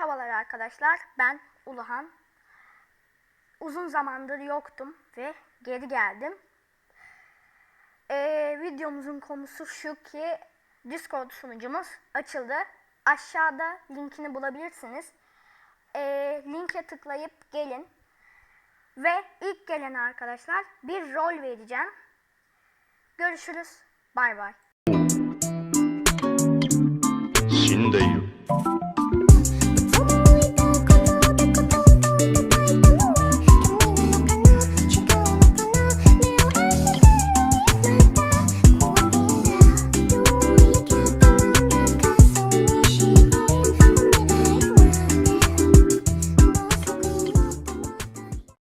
Merhabalar arkadaşlar. Ben Uluhan. Uzun zamandır yoktum ve geri geldim. Ee, videomuzun konusu şu ki Discord sunucumuz açıldı. Aşağıda linkini bulabilirsiniz. Ee, linke tıklayıp gelin. Ve ilk gelen arkadaşlar bir rol vereceğim. Görüşürüz. Bay bay. 死んでいる